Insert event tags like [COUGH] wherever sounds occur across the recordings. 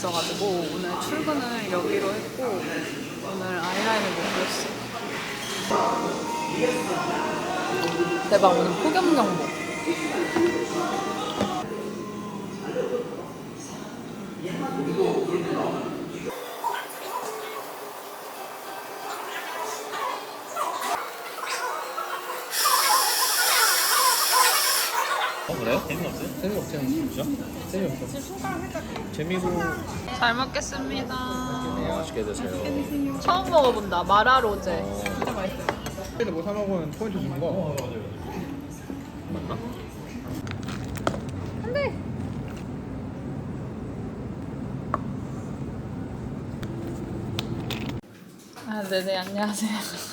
있어가지고 오늘 출근을 여기로 했고 오늘 아이라인을 못 그렸어. 대박 오늘 폭염 경보. 어그 재미없어요? 재미없죠 진짜? 재미없어. 재미고 잘 먹겠습니다. 맛있게 드세요. 처음 먹어본다. 마라 로제. 그래서 뭐사 먹으면 포인트 주는 거. 맞나? 아 네네. 안녕하세요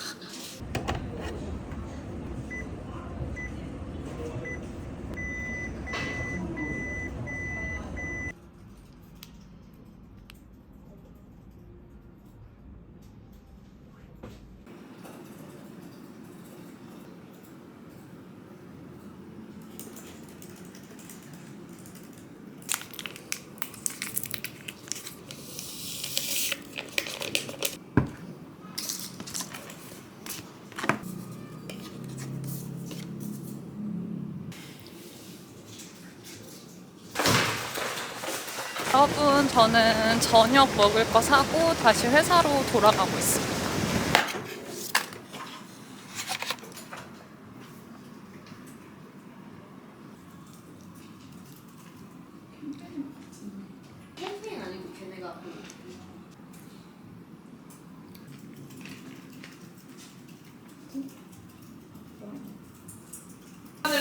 여러분 저는 저녁 먹을 거 사고 다시 회사로 돌아가고 있습니다 캠페인 아니고 걔네가 그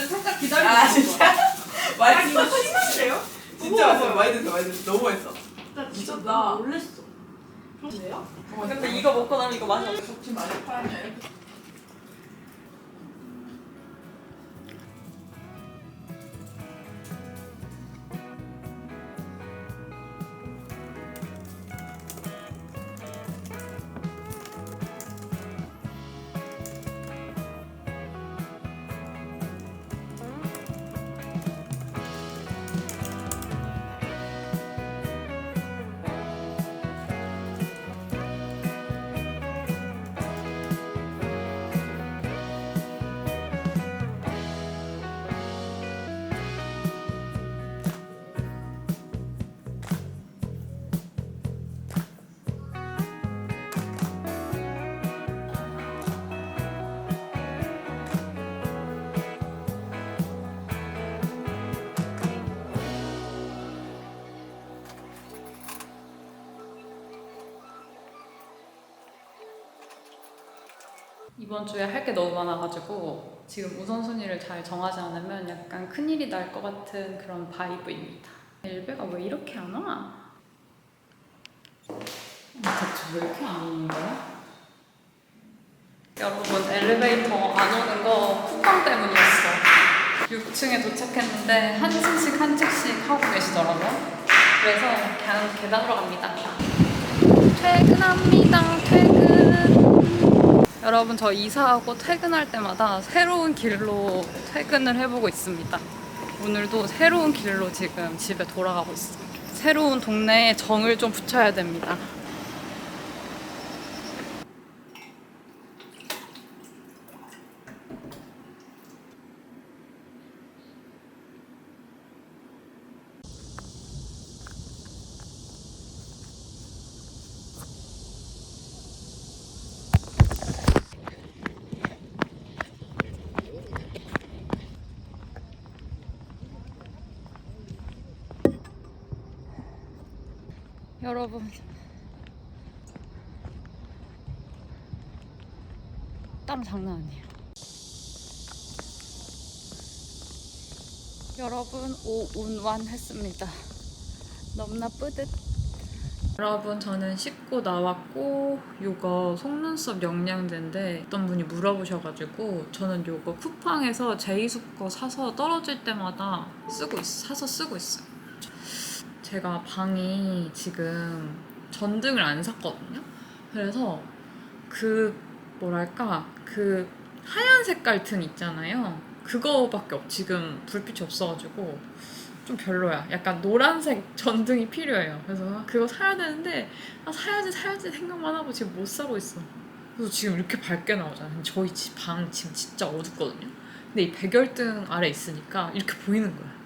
살짝 기다리고 아 진짜? 많이 드세요? 심한데요? 진짜 맛있어 많이 드세요 많이 드세요 너무 맛있어 미쳤다 놀랬어. 그래요? 어, 근데 이거 먹고 나면 이거 맛이 없어. 지금 많이 팔았냐 이렇게 이번 주에 할 게 너무 많아가지고 지금 우선순위를 잘 정하지 않으면 약간 큰일이 날 것 같은 그런 바이브입니다. 엘베가 왜 이렇게 안 와? 대체 왜 이렇게 안 오는 거야? 여러분 엘리베이터 안 오는 거 쿠팡 때문이었어. 6층에 도착했는데 한 층씩 한 층씩 하고 계시더라고요. 그래서 그냥 계단으로 갑니다. 퇴근합니다. 퇴근. 여러분 저 이사하고 퇴근할 때마다 새로운 길로 퇴근을 해보고 있습니다. 오늘도 새로운 길로 지금 집에 돌아가고 있어요. 새로운 동네에 정을 좀 붙여야 됩니다. 여러분 땀 장난 아니에요. 여러분 오운완 했습니다. 너무나 뿌듯. 여러분 저는 씻고 나왔고 요거 속눈썹 영양제인데 어떤 분이 물어보셔가지고 저는 요거 쿠팡에서 제이숙 거 사서 떨어질 때마다 쓰고 있, 사서 쓰고 있어요. 제가 방이 지금 전등을 안 샀거든요. 그래서 그 뭐랄까 그 하얀 색깔 등 있잖아요. 그거밖에 없, 지금 불빛이 없어가지고 좀 별로야. 약간 노란색 전등이 필요해요. 그래서 그거 사야 되는데 아 사야지 사야지 생각만 하고 지금 못 사고 있어. 그래서 지금 이렇게 밝게 나오잖아요. 저희 집 방 지금 진짜 어둡거든요. 근데 이 백열등 아래 있으니까 이렇게 보이는 거야.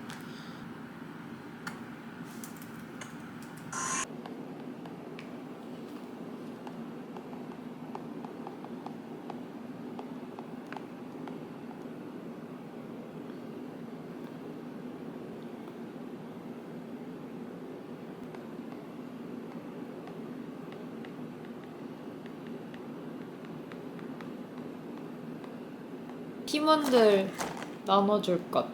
팀원들 나눠줄 것.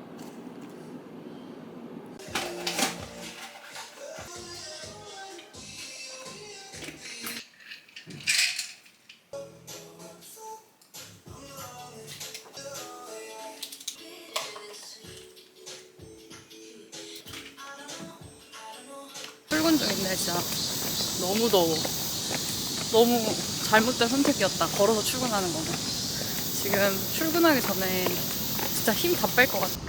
출근 중인데 진짜 너무 더워. 너무 잘못된 선택이었다. 걸어서 출근하는 거는. 지금 출근하기 전에 진짜 힘 다 뺄 것 같아.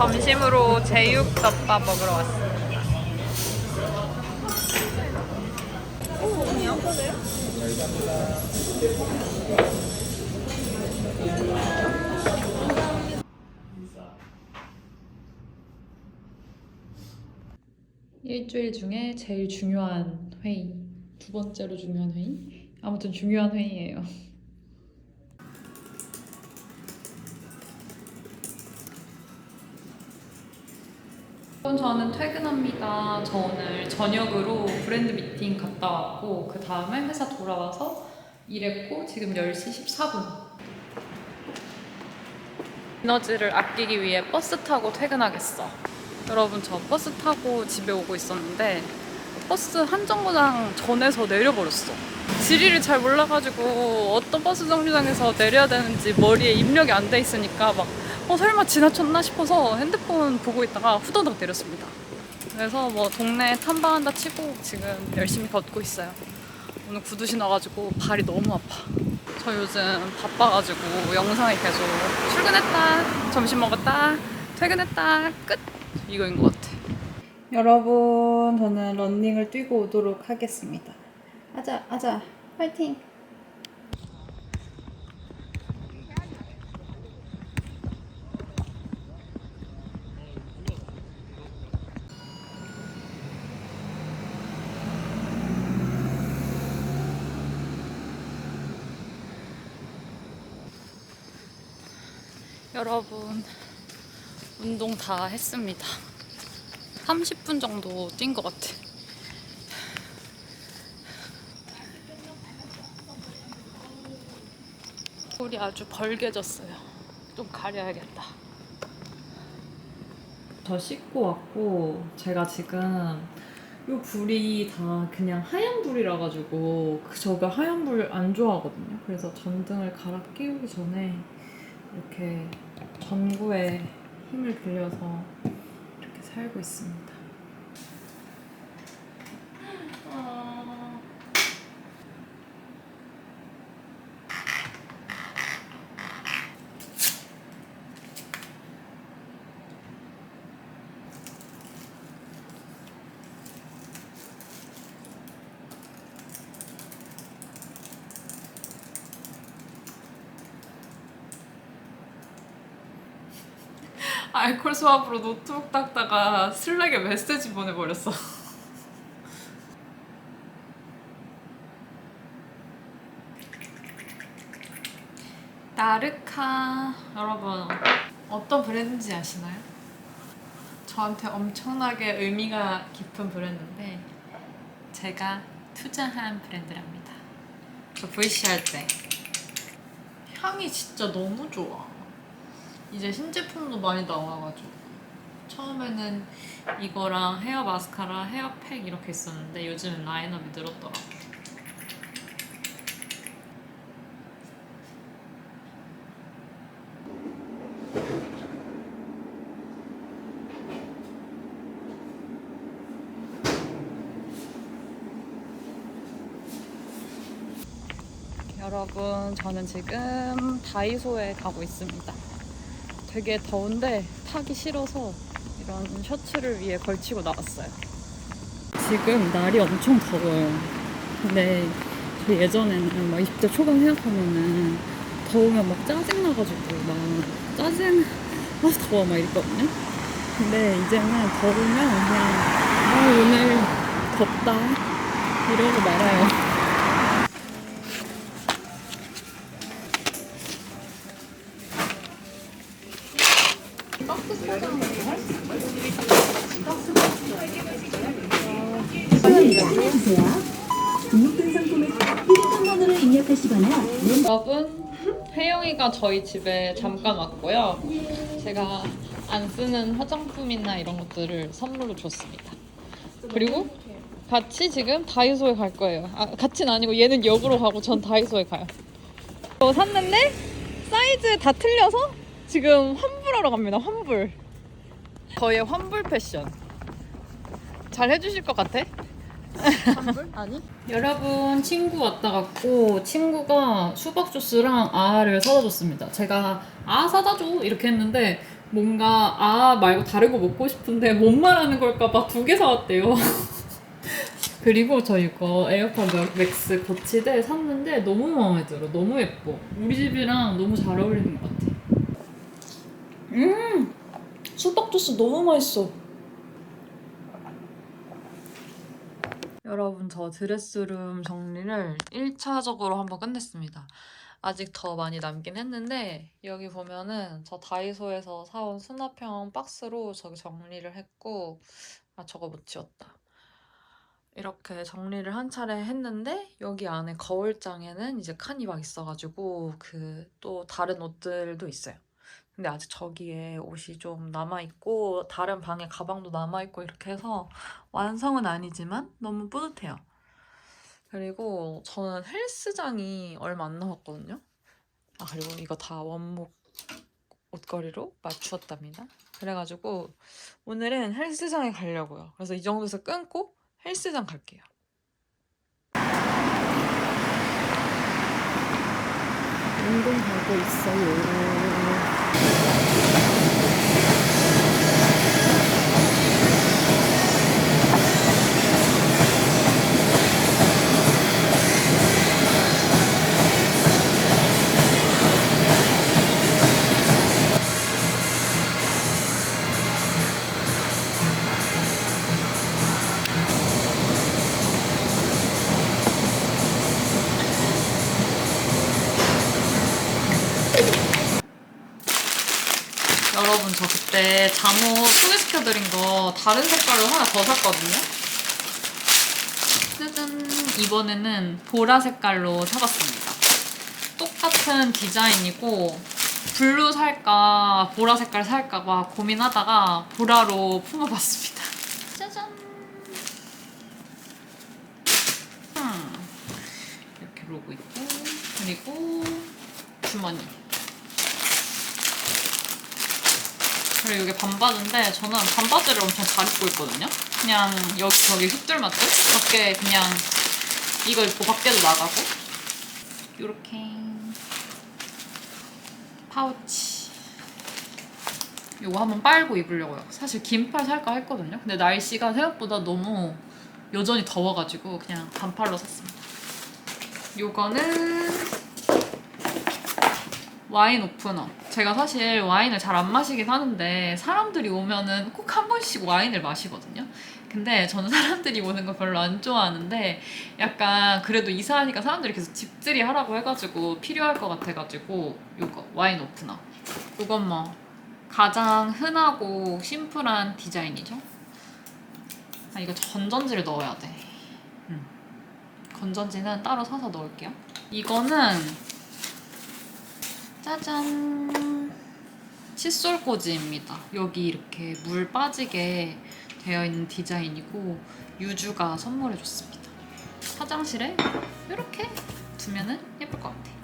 점심으로 제육덮밥 먹으러 왔습니다. 일주일 중에 제일 중요한 회의, 두 번째로 중요한 회의? 아무튼 중요한 회의예요. 그럼 저는 퇴근합니다. 저 오늘 저녁으로 브랜드 미팅 갔다 왔고 그 다음에 회사 돌아와서 일했고 지금 10시 14분. 에너지를 아끼기 위해 버스 타고 퇴근하겠어. 여러분 저 버스 타고 집에 오고 있었는데 버스 한 정거장 전에서 내려버렸어. 지리를 잘 몰라가지고 어떤 버스 정류장에서 내려야 되는지 머리에 입력이 안 돼 있으니까 막 어, 설마 지나쳤나 싶어서 핸드폰 보고 있다가 후다닥 내렸습니다. 그래서 뭐 동네 탐방한다 치고 지금 열심히 걷고 있어요. 오늘 구두 신어가지고 발이 너무 아파. 저 요즘 바빠가지고 영상이 계속 출근했다, 점심 먹었다, 퇴근했다, 끝! 이거인 것 같아. 여러분, 저는 런닝을 뛰고 오도록 하겠습니다. 아자, 아자, 파이팅! 여러분, 운동 다 했습니다. 30분 정도 뛴 것 같아. 볼이 아주 벌게졌어요. 좀 가려야겠다. 저 씻고 왔고 제가 지금 이 불이 다 그냥 하얀 불이라 가지고 그 저가 하얀 불 안 좋아하거든요. 그래서 전등을 갈아 끼우기 전에 이렇게 전구에 힘을 빌려서 이렇게 살고 있습니다. 알콜 수압으로 노트북 닦다가 슬랙에 메시지 보내버렸어. [LAUGHS] 나르카 여러분 어떤 브랜드인지 아시나요? 저한테 엄청나게 의미가 깊은 브랜드인데 제가 투자한 브랜드랍니다. 저 VC 할 때 향이 진짜 너무 좋아. 이제 신제품도 많이 나와가지고 처음에는 이거랑 헤어 마스카라, 헤어팩 이렇게 있었는데 요즘은 라인업이 늘었더라고. 여러분, 저는 지금 다이소에 가고 있습니다. 되게 더운데 타기 싫어서 이런 셔츠를 위해 걸치고 나왔어요. 지금 날이 엄청 더워요. 근데 저 예전에는 막 20대 초반 생각하면은 더우면 막 짜증나가지고 막 짜증, 아 더워 막 이랬거든요. 근데 이제는 더우면 그냥 아 오늘 덥다 이러고 말아요. 여러분, 혜영이가 저희 집에 잠깐 왔고요. 제가 안 쓰는 화장품이나 이런 것들을 선물로 줬습니다. 그리고 같이 지금 다이소에 갈 거예요. 아, 같이는 아니고 얘는 역으로 가고 전 다이소에 가요. 저 샀는데 사이즈 다 틀려서 지금 환불하러 갑니다. 환불. 저의 환불 패션. 잘 해주실 것 같아? [LAUGHS] 아니? 여러분 친구 왔다 갔고 친구가 수박 주스랑 아를 사다 줬습니다. 제가 아 사다 줘 이렇게 했는데 뭔가 아 말고 다른 거 먹고 싶은데 뭔 말하는 걸까봐 두 개 사왔대요. [LAUGHS] 그리고 저 이거 에어팟 맥스 거치대 샀는데 너무 마음에 들어. 너무 예뻐. 우리 집이랑 너무 잘 어울리는 것 같아. 음 수박 주스 너무 맛있어. 여러분 저 드레스룸 정리를 1차적으로 한번 끝냈습니다. 아직 더 많이 남긴 했는데 여기 보면은 저 다이소에서 사온 수납형 박스로 저기 정리를 했고 아 저거 못 치웠다. 이렇게 정리를 한 차례 했는데 여기 안에 거울장에는 이제 칸이 막 있어가지고 그 또 다른 옷들도 있어요. 근데 아직 저기에 옷이 좀 남아있고 다른 방에 가방도 남아있고 이렇게 해서 완성은 아니지만 너무 뿌듯해요. 그리고 저는 헬스장이 얼마 안 남았거든요. 아 그리고 이거 다 원목 옷걸이로 맞추었답니다. 그래가지고 오늘은 헬스장에 가려고요. 그래서 이 정도에서 끊고 헬스장 갈게요. 운동하고 있어요. 여러분 저 그때 잠옷 소개시켜드린 거 다른 색깔로 하나 더 샀거든요. 짜잔 이번에는 보라 색깔로 사봤습니다. 똑같은 디자인이고 블루 살까 보라 색깔 살까봐 고민하다가 보라로 품어봤습니다. [LAUGHS] 짜잔. 음, 이렇게 로고 있고 그리고 주머니. 그리고 이게 반바지인데 저는 반바지를 엄청 잘 입고 있거든요. 그냥 여기 저기 휘뚤마뚤 밖에 그냥 이거 입고 밖에도 나가고 이렇게 파우치 이거 한번 빨고 입으려고요. 사실 긴팔 살까 했거든요. 근데 날씨가 생각보다 너무 여전히 더워가지고 그냥 반팔로 샀습니다. 요거는 와인 오프너. 제가 사실 와인을 잘 안 마시긴 하는데 사람들이 오면은 꼭 한 번씩 와인을 마시거든요. 근데 저는 [LAUGHS] 사람들이 오는 거 별로 안 좋아하는데 약간 그래도 이사하니까 사람들이 계속 집들이 하라고 해가지고 필요할 것 같아가지고 요거 와인 오프너. 이건 뭐 가장 흔하고 심플한 디자인이죠. 아 이거 건전지를 넣어야 돼. 음. 건전지는 따로 사서 넣을게요. 이거는 짜잔 칫솔꽂이입니다. 여기 이렇게 물 빠지게 되어 있는 디자인이고 유주가 선물해줬습니다. 화장실에 이렇게 두면은 예쁠 것 같아요.